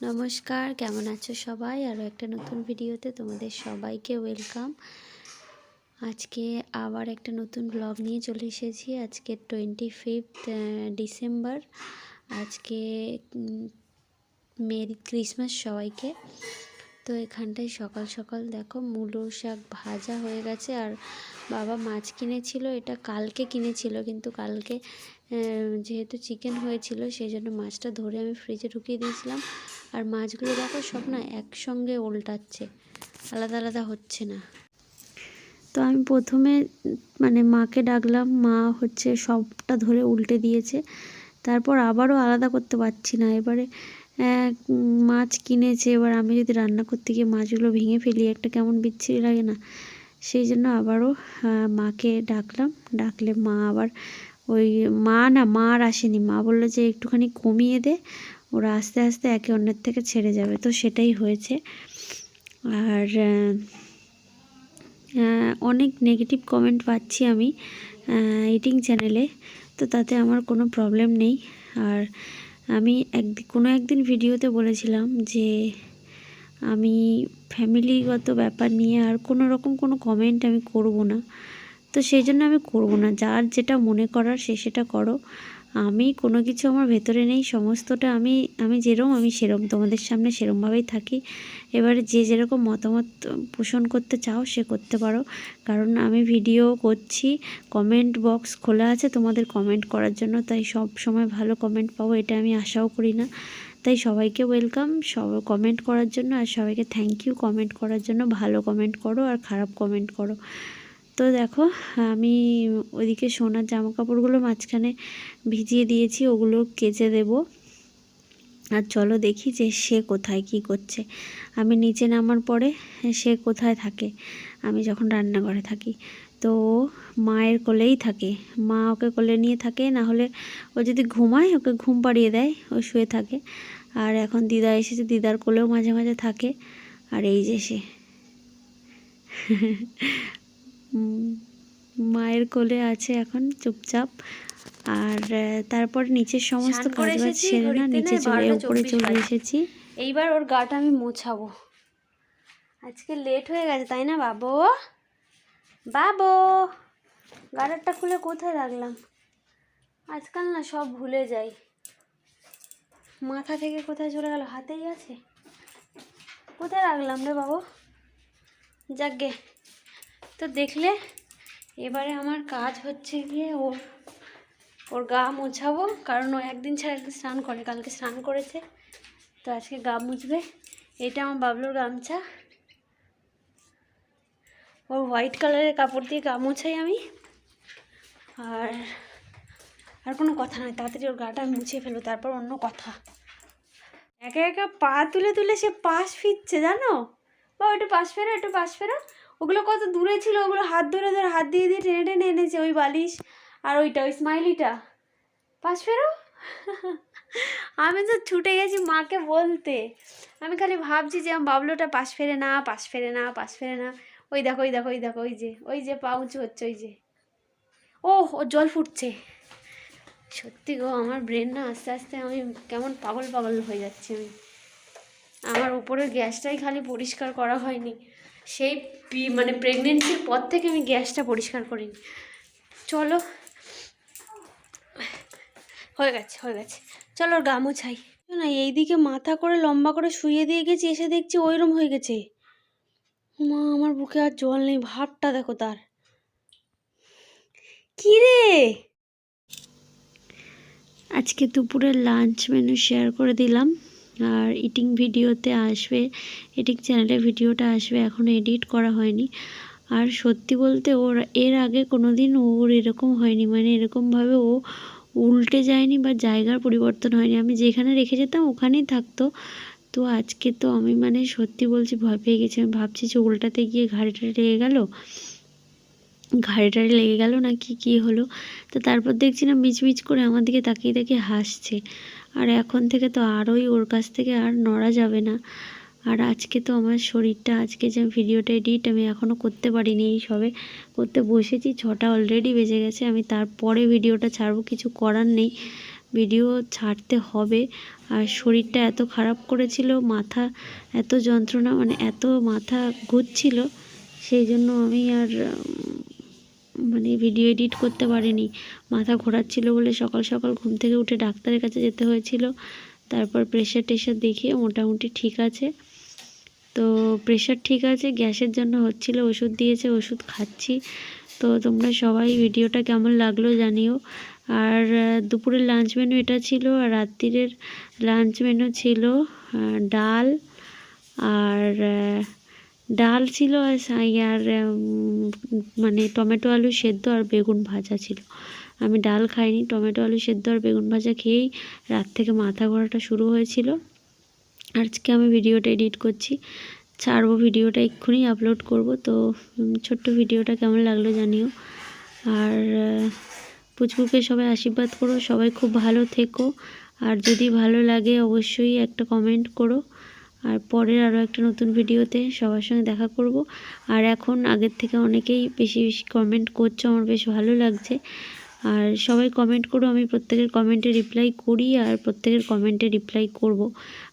নমস্কার, কেমন আছো সবাই? আরও একটা নতুন ভিডিওতে তোমাদের সবাইকে ওয়েলকাম। আজকে আবার একটা নতুন ব্লগ নিয়ে চলে এসেছি। আজকে টোয়েন্টি ফিফথ ডিসেম্বর। আজকে মেরি, ক্রিসমাস সবাইকে। তো এখানটায় সকাল সকাল দেখো মূলো শাক ভাজা হয়ে গেছে আর বাবা মাছ কিনেছিল, এটা কালকে কিনেছিল কিন্তু কালকে যেহেতু চিকেন হয়েছিল সেই জন্য মাছটা ধরে আমি ফ্রিজে ঢুকিয়ে দিয়েছিলাম। আর মাছগুলো দেখো সব না একসঙ্গে উল্টাচ্ছে, আলাদা আলাদা হচ্ছে না। তো আমি প্রথমে মানে মাকে ডাকলাম, মা হচ্ছে সবটা ধরে উল্টে দিয়েছে, তারপর আবারও আলাদা করতে পারছি না। এবারে মাছ কিনেছে, এবার আমি যদি রান্না করতে গিয়ে মাছগুলো ভেঙে ফেলি, একটা কেমন বিচ্ছিরি লাগে না। সেই জন্য আবারও মাকে ডাকলাম। ডাকলে মা আবার ওই, মা না, মা আর আসেনি। মা বলল যে, একটুখানি কমিয়ে দে, ওরা আস্তে আস্তে একে অন্যের থেকে ছেড়ে যাবে। তো সেটাই হয়েছে। আর অনেক নেগেটিভ কমেন্ট পাচ্ছি আমি ইটিং চ্যানেলে তো তাতে আমার কোনো প্রবলেম নেই। আর আমি এক, কোনো একদিন ভিডিওতে বলেছিলাম যে আমি ফ্যামিলিগত ব্যাপার নিয়ে আর কোনো রকম কোনো কমেন্ট আমি করব না। তো সেই জন্য আমি করব না। যার যেটা মনে করার সে সেটা করো। আমি কোনো কিছু আমার ভেতরে নেই, সমস্তটা আমি আমি যেরকম আমি সেরকম তোমাদের সামনে সেরকমভাবেই থাকি। এবারে যে যেরকম মতামত পোষণ করতে চাও সে করতে পারো। কারণ আমি ভিডিও করছি কমেন্ট বক্স খোলা আছে তোমাদের কমেন্ট করার জন্য, তাই সব সময় ভালো কমেন্ট পাবো, এটা আমি আশাও করি না। তাই সবাইকে ওয়েলকাম সব কমেন্ট করার জন্য, আর সবাইকে থ্যাংক ইউ কমেন্ট করার জন্য, ভালো কমেন্ট করো আর খারাপ কমেন্ট করো। তো দেখো, আমি ওইদিকে সোনার জামা কাপড়গুলো মাঝখানে ভিজিয়ে দিয়েছি, ওগুলো কেচে দেব। আর চলো দেখি যে সে কোথায়, কি করছে। আমি নিচে নামার পরে সে কোথায় থাকে? আমি যখন রান্নাঘরে থাকি, তো মায়ের কোলেই থাকে। মা ওকে কোলে নিয়ে থাকে, না হলে ও যদি ঘুমায়, ওকে ঘুম পাড়িয়ে দেয়, ও শুয়ে থাকে। আর এখন দিদা এসেছে, দিদার কোলেও মাঝে মাঝে থাকে। আর এই যে সে। মায়ের কোলে আছে এখন চুপচাপ। আর তারপর নিচের সমস্ত এসেছি, সেরে না নিচে চলে উপরে চলে এসেছি। এইবার ওর গাটা আমি মোছাবো। আজকে লেট হয়ে গেছে তাই না বাবু? বাবু গাটারটা খুলে কোথায় রাখলাম? আজকাল না সব ভুলে যাই। মাথা থেকে কোথায় চলে গেল? হাতেই আছে। কোথায় রাখলাম রে বাবু? যাকগে তো দেখলে এবারে আমার কাজ হচ্ছে গিয়ে ওর ওর গা মোছাবো, কারণ ও একদিন ছাড়া একদিন স্নান করে, কালকে স্নান করেছে, তো আজকে গা মুছবে। এটা আমার বাবলুর গামছা। ওর হোয়াইট কালারের কাপড় দিয়ে গা মোছাই আমি। আর আর কোনো কথা নয়, তাড়াতাড়ি ওর গাটা মুছে ফেলো, তারপর অন্য কথা। একা একা পা তুলে তুলে সে পাশ ফিরছে, জানো? বা একটু পাশ ফেরো একটু পাশ ফেরো। ওগুলো কত দূরে ছিল? ওগুলো হাত ধরে ধরে, হাত দিয়ে দিয়ে টেনে টেনে এনেছে ওই বালিশ। আর ওইটা, ওই স্মাইলিটা পাশ ফেরো? আমি তো ছুটে গেছি মাকে বলতে। আমি খালি ভাবছি যে আমার বাবলোটা পাশ ফেরে না, পাশ ফেরে না, পাশ ফেরে না। ওই দেখো ওই দেখো ওই দেখো, ওই যে ওই যে পা উঁচু হচ্ছে, ওই যে। ও ও জল ফুটছে। সত্যি গো, আমার ব্রেন না আস্তে আস্তে আমি কেমন পাগল পাগল হয়ে যাচ্ছি আমি। আমার উপরের গ্যাসটাই খালি পরিষ্কার করা হয়নি। সেই মানে প্রেগনেন্সির পর থেকে আমি গ্যাসটা পরিষ্কার করিনি। চলো। হয়ে গেছে হয়ে গেছে। চলো ওর গা মোছাই। না এইদিকে মাথা করে লম্বা করে শুয়ে দিয়ে গেছি, এসে দেখছি ওইরম হয়ে গেছে। মা, আমার বুকে আর জল নেই, ভাবটা দেখো তার। কি রে? আজকে দুপুরের লাঞ্চ মেনু শেয়ার করে দিলাম। আর ইটিং ভিডিওতে আসবে ইটিং চ্যানেলে ভিডিওটা আসবে এখনও এডিট করা হয়নি। আর সত্যি বলতে ওর, এর আগে কোনো দিন ওর এরকম হয়নি মানে এরকমভাবে ও উল্টে যায়নি বা জায়গার পরিবর্তন হয়নি। আমি যেখানে রেখে যেতাম ওখানেই থাকতো। তো আজকে তো আমি মানে সত্যি বলছি, ভয় পেয়ে গেছি। আমি ভাবছি যে উল্টাতে গিয়ে ঘাড়িটা লেগে গেল। ঘাড়ে টাড়ে লেগে গেল না কি, কী হলো? তো তারপর দেখছি না মিচমিচ করে আমার দিকে তাকিয়ে তাকিয়ে হাসছে। আর এখন থেকে তো আরোই ওর কাছ থেকে আর নড়া যাবে না। আর আজকে তো আমার শরীরটা, আজকে যে ভিডিওটা এডিট আমি এখনও করতে পারিনি এই সবে। করতে বসেছি, ছটা অলরেডি বেজে গেছে, আমি তারপরে ভিডিওটা ছাড়বো, কিছু করার নেই। ভিডিও ছাড়তে হবে। আর শরীরটা এত খারাপ করেছিল, মাথা এত যন্ত্রণা মানে এত মাথা ঘুরছিল, সেই জন্য আমি আর মানে ভিডিও এডিট করতে পারিনি। মাথা ঘোরাচ্ছিল বলে সকাল সকাল ঘুম থেকে উঠে ডাক্তারের কাছে যেতে হয়েছিল। তারপর প্রেশার টেশার দেখিয়ে মোটামুটি ঠিক আছে। তো প্রেশার ঠিক আছে, গ্যাসের জন্য হচ্ছিল ওষুধ দিয়েছে, ওষুধ খাচ্ছি। তো তোমরা সবাই ভিডিওটা কেমন লাগল জানিও। আর দুপুরের লাঞ্চ মেনু এটা ছিল আর রাত্রিরের লাঞ্চ মেনু ছিল ডাল আর ডাল ছিল আর মানে টমেটো, আলু সেদ্ধ আর বেগুন ভাজা ছিল। আমি ডাল খাইনি, টমেটো, আলু সেদ্ধ আর বেগুন ভাজা খেয়েই রাত থেকে মাথা ঘোরাটা শুরু হয়েছিল। আজকে আমি ভিডিওটা এডিট করছি, ছাড়বো ভিডিওটা এক্ষুনি আপলোড করব, তো ছোট্ট ভিডিওটা কেমন লাগল জানিও। আর পুচকুকে সবাই আশীর্বাদ করো, সবাই খুব ভালো থেকো। আর যদি ভালো লাগে অবশ্যই একটা কমেন্ট করো। আর পরের আরও একটা নতুন ভিডিওতে সবার সঙ্গে দেখা করব। আর এখন আগের থেকে অনেকেই বেশি বেশি কমেন্ট করছ, আমার বেশ ভালো লাগছে। আর সবাই কমেন্ট করো, আমি প্রত্যেকের কমেন্টে রিপ্লাই করি আর প্রত্যেকের কমেন্টে রিপ্লাই করব।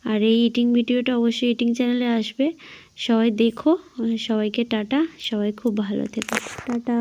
আর এই ইটিং ভিডিওটা অবশ্যই ইটিং চ্যানেলে আসবে। সবাই দেখো, সবাইকে টাটা, সবাই খুব ভালো থেকো। টাটা।